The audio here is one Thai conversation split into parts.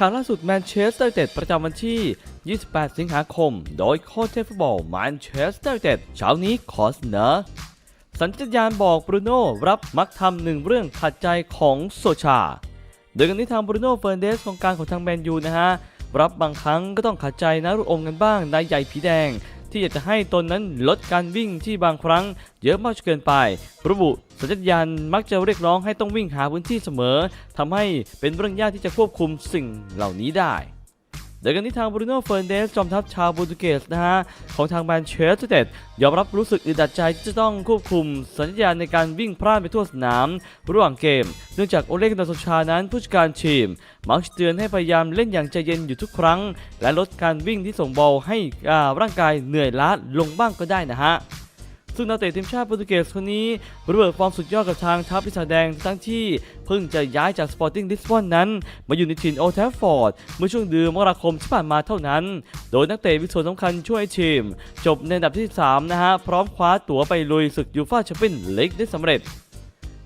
ข่าวล่าสุดแมนเชสเตอร์เต็ดประจำวันที่ 28 สิงหาคม โดยโค้ชเทฟุตบอลแมนเชสเตอร์เต็ดเช้านี้ขอเสนอ สัญญาณบอกบรูโน่รับมักทำหนึ่งเรื่องขัดใจของโซชา โดยกันนี้ทางบรูโน่เฟอร์เดสของการของทางแมนยูนะฮะ รับบางครั้งก็ต้องขัดใจนะรุ่อมกันบ้างนายใหญ่ผีแดง ที่อยากจะให้ตนนั้นลดการวิ่งที่บางครั้งเยอะมากจนเกินไป ระบุสัญญาณมักจะเรียกร้องให้ต้องวิ่งหาพื้นที่เสมอทำให้เป็นเรื่องยากที่จะควบคุมสิ่งเหล่านี้ได้ โดยกันที่ทางบรูโน่เฟอร์นเดสจอมทัพชาวโปรตุเกสนะฮะ ของทางแมนเชสเตอร์ยูไนเต็ดยอมรับรู้สึกอึดอัดใจที่จะต้องควบคุมสัญญาณในการวิ่งพลาดไปทั่วสนาม ระหว่างเกม เนื่องจากโอเล็กนาโซชานั้นผู้จัดการทีม มักเตือนให้พยายามเล่นอย่างใจเย็นอยู่ทุกครั้ง และลดการวิ่งที่ส่งบอลให้อ่าร่างกายเหนื่อยล้าลงบ้างก็ได้นะฮะ ซึ่งนักเตะทีมชาติโปรตุเกสคนนี้ระเบิดฟอร์มสุดยอดกับทางทัพพิศาจแดงทั้งที่เพิ่งจะย้ายจากสปอร์ติ้งลิสบอนนั้น มาอยู่ในถิ่นโอเทฟฟอร์ดเมื่อช่วงเดือนมกราคมที่ผ่านมาเท่านั้น โดยนักเตะมีส่วนสำคัญช่วยทีม จบในอันดับที่ 3 นะฮะ พร้อมคว้าตั๋วไปลุยศึกยูฟ่าแชมเปี้ยนลีกได้สำเร็จ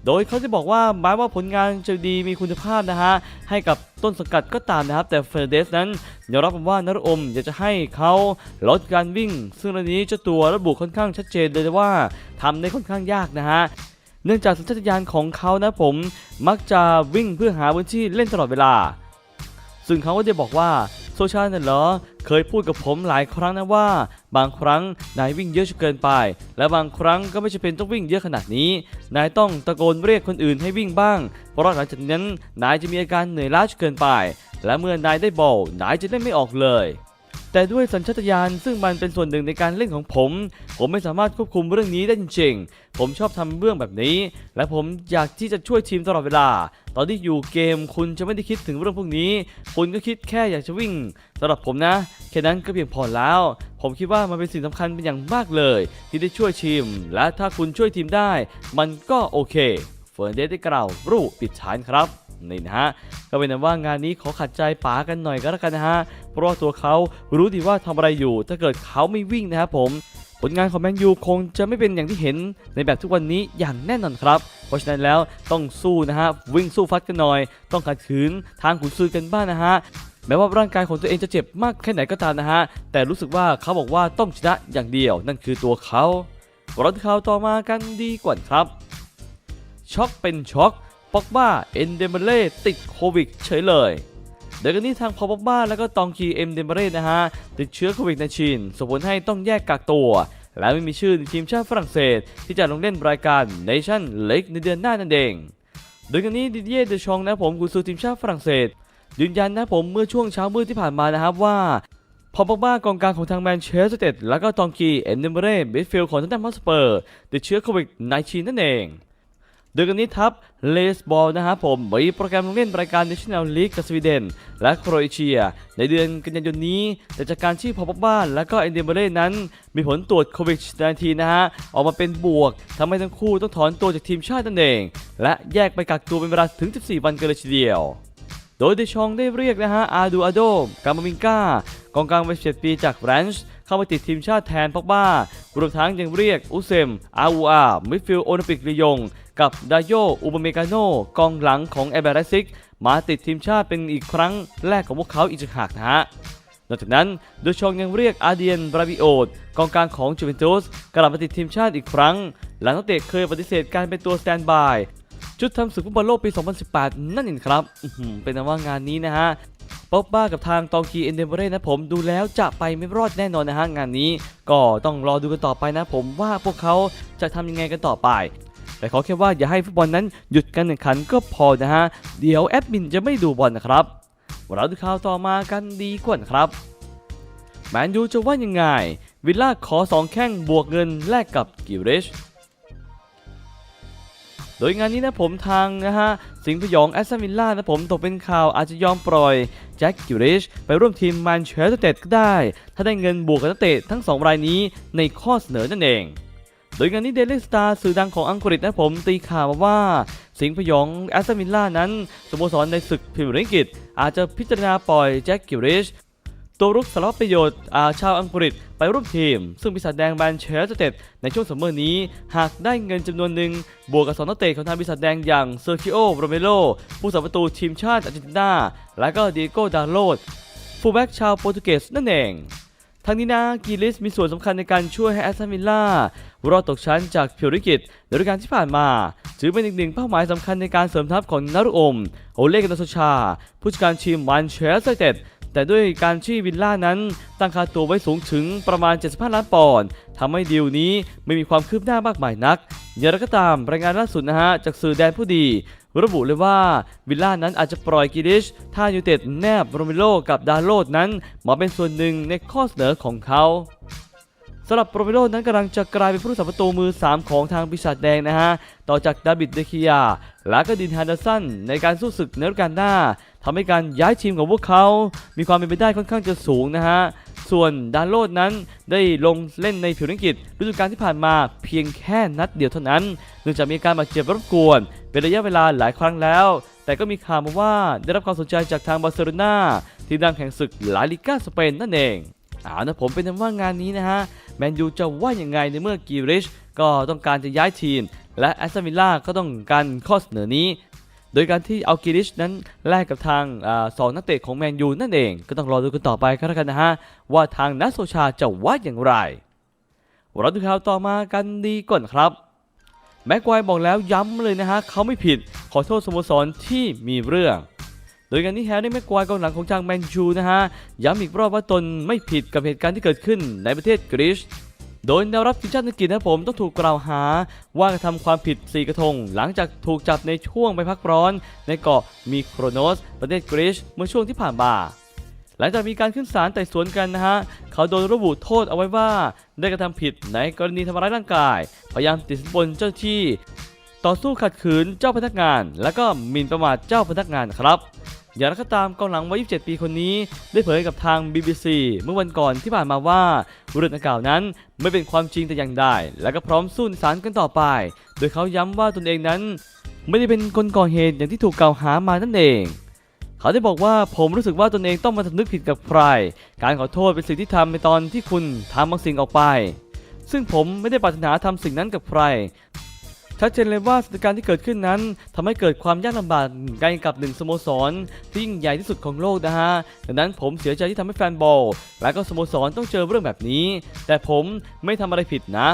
โดยเขาจะบอกว่าแม้ว่าผลงานจะดีมีคุณภาพนะฮะ ให้กับต้นสังกัดก็ตามนะครับ แต่เฟรเดสนั้นยอมรับว่านรอมอยากจะให้เขาลดการวิ่ง ซึ่งเรื่องนี้เจ้าตัวระบุค่อนข้างชัดเจนเลยว่าทำได้ค่อนข้างยากนะฮะเนื่องจากสัญชาตญาณของเขานะผมมักจะวิ่งเพื่อหาพื้นที่เล่นตลอดเวลา ซึ่งเขาก็ได้บอกว่า โซชาเนี่ยเหรอ เคยพูดกับผมหลายครั้งนะว่า บางครั้งนายวิ่งเยอะจนเกินไป และบางครั้งก็ไม่จำเป็นต้องวิ่งเยอะขนาดนี้ นายต้องตะโกนเรียกคนอื่นให้วิ่งบ้าง เพราะหลังจากนั้นนายจะมีอาการเหนื่อยล้าจนเกินไป และเมื่อนายได้บอลนายจะเล่นไม่ออกเลย แต่ด้วยสัญชาตญาณซึ่งมันเป็นส่วนหนึ่งในการเล่นของผม ผมไม่สามารถควบคุมเรื่องนี้ได้จริงๆ ผมชอบทำเรื่องแบบนี้ และผมอยากที่จะช่วยทีมตลอดเวลา ตอนที่อยู่เกมคุณจะไม่ได้คิดถึงเรื่องพวกนี้ คุณก็คิดแค่อยากจะวิ่งสำหรับผมนะ แค่นั้นก็เพียงพอแล้ว ผมคิดว่ามันเป็นสิ่งสำคัญเป็นอย่างมากเลย ที่ได้ช่วยทีม และถ้าคุณช่วยทีมได้ มันก็โอเค เฟิร์นเดสได้กล่าวรูปปิดฉานครับ นี่นะฮะก็เป็นนั้นว่างานนี้ขอขัดใจป๋ากันหน่อยก็แล้วกันนะฮะเพราะว่าตัวเขารู้ดีว่าทำอะไรอยู่ ถ้าเกิดเขาไม่วิ่งนะครับผมผลงานของแมนยูคงจะไม่เป็นอย่างที่เห็นในแบบทุกวันนี้อย่างแน่นอนครับ เพราะฉะนั้นแล้วต้องสู้นะฮะวิ่งสู้ฟัดกันหน่อย ต้องขัดขืนทางขุนซือกันบ้างนะฮะแม้ว่าร่างกายของตัวเองจะเจ็บมากแค่ไหนก็ตามนะฮะแต่รู้สึกว่าเขาบอกว่าต้องชนะอย่างเดียว นั่นคือตัวเขาราที่ข่าวต่อมากันดีกว่าครับช็อกเป็นช็อก ป็อกบ้าเอ็นเดมเบเล่ติดโควิดเฉยเลยเดี๋ยวกันนี้ทางพอป็อกบ้าแล้วก็ตองกีเอ็มเดมเบเล่นะฮะติดเชื้อโควิดในชีนส่งผลให้ต้องแยกกักตัว และไม่มีชื่อในทีมชาติฝรั่งเศส ที่จะลงเล่นรายการเนชั่นเล็กในเดือนหน้านั่นเองโดยกันนี้ดิเดียเดชองนะผมกุนซือทีมชาติฝรั่งเศส ยืนยันนะผมเมื่อช่วงเช้ามืดที่ผ่านมานะครับว่าพอปอกบ้ากองกลางของทางแมนเชสเตอร์ยูไนเต็ดแล้วก็ตองกีเอ็นเดมเบเล่มิดฟิลของทันแตมฮอสเปอร์ติดเชื้อโควิดในชีนนั่นเอง โดยกันนี้ทัพเลสบอลนะครับผมมีโปรแกรมลงเล่นรายการ National League กับสวีเดน และโครเอเชีย ในเดือนกันยายนนี้ แต่จากการที่พอปบ้าน และก็เอนเดมเบเล่นั้น มีผลตรวจโควิด -19 นะฮะ ออกมาเป็นบวกทำให้ทั้งคู่ต้องถอนตัวจากทีมชาตินั่นเอง และแยกไปกักตัวเป็นเวลาถึง 14 วันกันเลยทีเดียว โดยเดชองได้เรียกนะฮะอาดูอาโดกามามิงกากองกลางวัย17ปีจากแรนช์ เข้ามาติดทีมชาติแทนพอกบ้ารวมทั้งยังเรียกอุเซม อาอูอา มิดฟิลด์โอลิมปิกลียง กับดาโยอุบเมกาโนกองหลังของแอเบรซิก มาติดทีมชาติเป็นอีกครั้งแรกของพวกเขาอีกต่างหากนะฮะนอกจากนั้นโดยชองยังเรียกอาเดียนบราบิโอตกองกลางของจูเวนตุสกลับมาติดทีมชาติอีกครั้ง หลังนักเตะเคยปฏิเสธการเป็นตัวสแตนบาย ชุดทำศึกฟุตบอลโลกปี 2018 นั่นเองครับเป็นนว่างานนี้นะฮะ ป๊อกบ้ากับทางตองกีเอนเดมเบเร่นะผมดูแล้วจะไปไม่รอดแน่นอนนะฮะงานนี้ ก็ต้องรอดูกันต่อไปนะผมว่าพวกเขาจะทำยังไงกันต่อไปแต่ขอแค่ว่าอย่าให้ฟุตบอลนั้นหยุดการแข่งขันก็พอนะฮะ เดี๋ยวแอดมินจะไม่ดูบอลนะครับเราดูข่าวต่อมากันดีกว่านครับ แมนยูจะว่ายังไง วิลล่าขอ2แข้งบวกเงินแลกกับกิริช โดยงานนี้นะผมทางนะฮะสิงห์พยองแอสตันวิลล่านะผมตกเป็นข่าวอาจจะยอมปล่อยแจ็คกิริชไปร่วมทีมแมนเชสเตอร์ยูไนเต็ดก็ได้ ถ้าได้เงินบวกกับนักเตะทั้ง 2 รายนี้ในข้อเสนอนั่นเองโดยงานนี้เดลิสตาร์สื่อดังของอังกฤษนะผมตีข่าวมาว่า สิงห์พยองแอสตันวิลล่านั้นสโมสรในศึกพรีเมียร์ลีกอังกฤษอาจจะพิจารณาปล่อยแจ็คกิริช ตัวรุกสารพัดประโยชน์อาชาวอังกฤษไปร่วมทีม ซึ่งปีศาจแดงแมนเชสเตอร์เต็ดในช่วงซัมเมอร์นี้ หากได้เงินจำนวนหนึ่ง บวกกับสองนักเตะของทางปีศาจแดงอย่างเซอร์คิโอโรเมโรผู้สาประตูทีมชาติอาร์เจนตินา และก็ดิโก้ดาโลดฟูลแบ็กชาวโปรตุเกสนั่นเองทั้งนี้นะกีลิสมีส่วนสำคัญในการช่วยให้แอสตันวิลล่ารอดตกชั้นจากพิวริกิตในฤดูกาลที่ผ่านมา ถือเป็นอีกหนึ่งเป้าหมายสำคัญในการเสริมทัพของนารุโอม โอเล่กันโซชา ผู้จัดการทีมมันเชสเตอร์เต็ด แต่ด้วยการที่วิลล่านั้นตั้งค่าตัวไว้สูงถึงประมาณ 75 ล้านปอนด์ทำให้ดีลนี้ไม่มีความคืบหน้ามากมายนักอย่างไรก็ตามรายงานล่าสุดนะฮะจากสื่อแดนผู้ดีระบุเลยว่าวิลล่านั้นอาจจะปล่อยกิลิชถ้ายูเต็ดแนบโรเมโลกับดาโลดนั้นมาเป็นส่วนหนึ่งในข้อเสนอของเขา สำหรับโปรเมโลนั้นกำลังจะกลายเป็นผู้รักษาประตูมือ 3 ของทางปีศาจแดงนะฮะ ต่อจากดาบิดเดคิยา และก็ดินฮันเดอร์สันในการสู้ศึกในฤดูกาลหน้าทำให้การย้ายทีมของพวกเขา มีความเป็นไปได้ค่อนข้างจะสูงนะฮะ ส่วนดาโลดนั้นได้ลงเล่นในผิวนังกฤษฤดูกาลที่ผ่านมาเพียงแค่นัดเดียวเท่านั้น เนื่องจากมีการบาดเจ็บรบกวน เป็นระยะเวลาหลายครั้งแล้ว แต่ก็มีข่าวมาว่าได้รับความสนใจจากทางบาร์เซโลนาที่ดังแข่งศึกลาลิก้าสเปนนั่นเอง เอานะผมเป็นว่างานนี้นะฮะแมนยูจะว่าอย่างไงในเมื่อกีริชก็ต้องการจะย้ายทีม และแอสตันวิลล่าก็ต้องการข้อเสนอนี้ โดยการที่เอากิริชนั้นแลกกับทางอสองนักเตะของแมนยูนั่นเองก็ต้องรอดูกันต่อไปก็แล้วกันนะฮะว่าทางนัทโซชาจะว่าอย่างไรเราดูข่าวต่อมากันดีก่อนครับแม็กควายบอกแล้วย้ำเลยนะฮะเขาไม่ผิดขอโทษสโมสรที่มีเรื่อง โดยการที่แฮร์รี่แม็กควายกองหลังของทางแมนยูนะฮะ ย้ำอีกรอบว่าตนไม่ผิดกับเหตุการณ์ที่เกิดขึ้นในประเทศกรีซโดยแนวรับทีมชาติอังกฤษนะครับผมต้องถูกกล่าวหา ว่ากระทำความผิด 4 กระทง หลังจากถูกจับในช่วงไปพักร้อน ในเกาะมีโครโนส ประเทศกรีซเมื่อช่วงที่ผ่านมาหลังจากมีการขึ้นศาลไต่สวนกันนะฮะ เขาโดนระบุโทษเอาไว้ว่า ได้กระทำผิดในกรณีทำร้ายร่างกาย พยายามติดสินบนเจ้าหน้าที่ ต่อสู้ขัดขืนเจ้าพนักงาน และก็หมิ่นประมาทเจ้าพนักงานครับ อย่างไรก็ตามกองหลังวัย 27 ปีคนนี้ได้เผยกับทาง BBC เมื่อวันก่อนที่ผ่านมาว่าเรื่องดังกล่าวนั้นไม่เป็นความจริงแต่อย่างใดและก็พร้อมสู้ในศาลกันต่อไป โดยเขาย้ำว่าตนเองนั้น ไม่ได้เป็นคนก่อเหตุอย่างที่ถูกกล่าวหามานั่นเอง เขาได้บอกว่าผมรู้สึกว่าตนเองต้องมาสำนึกผิดกับใคร การขอโทษเป็นสิ่งที่ทำในตอนที่คุณทำบางสิ่งออกไป ซึ่งผมไม่ได้ปรารถนาทำสิ่งนั้นกับใคร ชัดเจนเลยว่าสถานการณ์ที่เกิดขึ้นนั้นทำให้เกิดความยากลำบากกันกับหนึ่งสโมสรที่ยิ่งใหญ่ที่สุดของโลกนะฮะดังนั้นผมเสียใจที่ทำให้แฟนบอล และก็สโมสรต้องเจอเรื่องแบบนี้ แต่ผมไม่ทำอะไรผิดนะ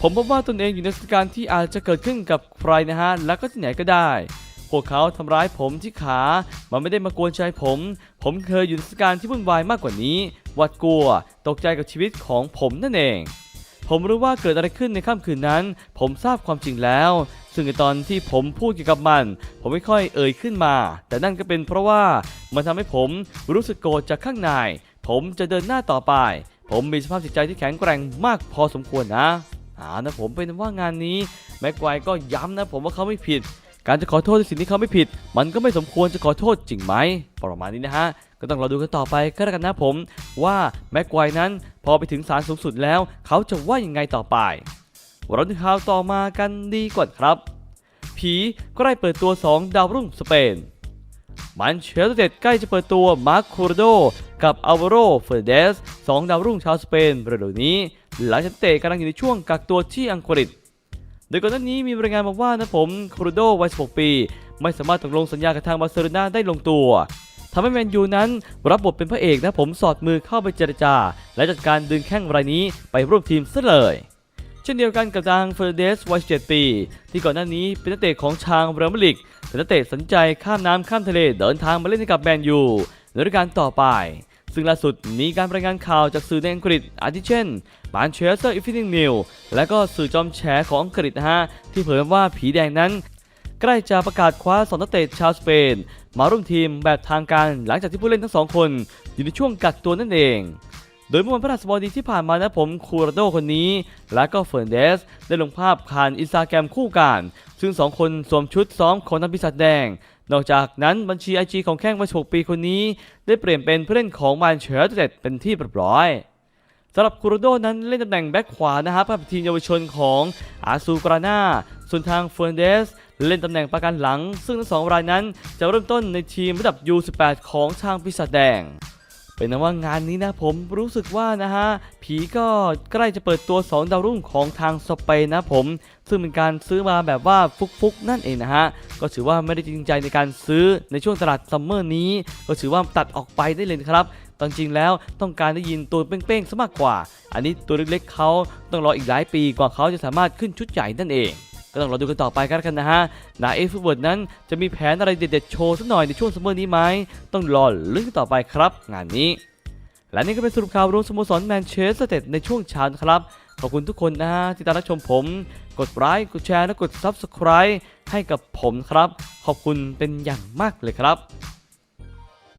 ผมพบว่าตนเองอยู่ในสถานการณ์ที่อาจจะเกิดขึ้นกับใครนะฮะ และก็ที่ไหนก็ได้ พวกเขาทำร้ายผมที่ขา มันไม่ได้มากวนใจผม ผมเคยอยู่ในสถานการณ์ที่วุ่นวายมากกว่านี้ หวาดกลัว ตกใจกับชีวิตของผมนั่นเอง ผมรู้ว่าเกิดอะไรขึ้นในค่ำคืนนั้น ผมทราบความจริงแล้ว ซึ่งในตอนที่ผมพูดเกี่ยวกับมัน ผมไม่ค่อยเอ่ยขึ้นมา แต่นั่นก็เป็นเพราะว่ามันทำให้ผมรู้สึกโกรธจากข้างใน ผมจะเดินหน้าต่อไป ผมมีสภาพจิตใจที่แข็งแกร่งมากพอสมควรนะอ่านะผมเป็นว่างานนี้แม็กไกวก็ย้ำนะผมว่าเขาไม่ผิด การจะขอโทษในสิ่งที่เขาไม่ผิด มันก็ไม่สมควรจะขอโทษจริงไหมประมาณนี้นะฮะ ก็ต้องรอดูกันต่อไปก็แล้วกันนะผม ว่าแม็กไกวนั้นพอไปถึงศาลสูงสุดแล้ว เขาจะว่ายังไงต่อไปเราดูข่าวต่อมากันดีกว่าครับ ผีก็ได้เปิดตัว 2 ดาวรุ่งสเปนมันเชสเต็ดใกล้จะเปิดตัวมาร์คโครโดกับอัลวาโรเฟอร์เดสสองดาวรุ่งชาวสเปนเร็วๆนี้ หลังจากเตะกำลังอยู่ในช่วงกักตัวที่อังกฤษ โดยก่อนหน้านี้มีรายงานมาว่านะผมโครโดวัย 16 ปี ไม่สามารถตกลงสัญญากับทางบาร์เซโลนาได้ลงตัวทำให้แมนยูนั้นรับบทเป็นพระเอกนะผมสอดมือเข้าไปเจรจา และจัดการดึงแข้งรายนี้ไปร่วมทีมซะเลยเช่นเดียวกันกับทางเฟอร์เดสวัย17ปี ที่ก่อนหน้านี้เป็นนักเตะของชางเรอัลมาดริดแต่นักเตะสนใจข้ามน้ำข้ามทะเลเดินทางมาเล่นให้กับแมนยูในฤดูกาลต่อไป ซึ่งล่าสุดมีการรายงานข่าวจากสื่อในอังกฤษ อาทิเช่นมานเชสเตอร์อีฟ n นิงนิวและก็สื่อจอมแฉของอังกฤษนะฮะที่เผยว่าผีแดงนั้นใกล้จะประกาศคว้าสองนักเตะชาวสเปน มาร่วมทีมแบบทางการหลังจากที่ผู้เล่นทั้งสองคน อยู่ในช่วงกักตัวนั่นเอง โดยเมื่อวันพฤหัสบดีที่ผ่านมานะผมคูราโดคนนี้ และก็เฟอร์นเดส ได้ลงภาพผ่านอินสตาแกรมคู่กัน ซึ่งสองคนสวมชุดซ้อมของนักปีศาจแดง นอกจากนั้นบัญชีไอจีของแข้งวัย6ปีคนนี้ ได้เปลี่ยนเป็นผู้เล่นของมานเชสเตอร์ยูไนเต็ดเป็นที่เรียบร้อยสำหรับคูโรโดนั้นเล่นตำแหน่งแบ็คขวานะครับกับทีมเยาวชนของอาซูกรานาส่วนทางเฟอร์เดสเล่นตำแหน่งประกันหลัง ซึ่งทั้งสองรายนั้นจะเริ่มต้นในทีมระดับ U18 ของทางปีศาจแดง เป็นนว่างานนี้นะผมรู้สึกว่านะฮะผีก็ใกล้จะเปิดตัว 2 ดาวรุ่งของทางสเปนนะผม ซึ่งเป็นการซื้อมาแบบว่าฟุกๆ นั่นเองนะฮะ ก็ถือว่าไม่ได้จริงใจในการซื้อในช่วงตลาดซัมเมอร์นี้ ก็ถือว่าตัดออกไปได้เลยครับตอนจริงแล้วต้องการได้ยินตัวเป้งๆซะมากกว่า อันนี้ตัวเล็กๆเขาต้องรออีกหลายปีกว่าเขาจะสามารถขึ้นชุดใหญ่นั่นเอง ก็ต้องรอดูกันต่อไปกันกันนะฮะนาเอฟเวิร์ดนั้นจะมีแผนอะไรเด็ดๆโชว์สักหน่อยในช่วงซัมเมอร์นี้ไหมต้องรอลุ้นต่อไปครับ งานนี้ และนี่ก็เป็นสรุปข่าวรวมสโมสรแมนเชสเตอร์เต็ดในช่วงเช้านครับขอบคุณทุกคนนะฮะที่ตามรับชมผม กดไลค์กดแชร์และกด Subscribe ให้กับผมครับ ขอบคุณเป็นอย่างมากเลยครับ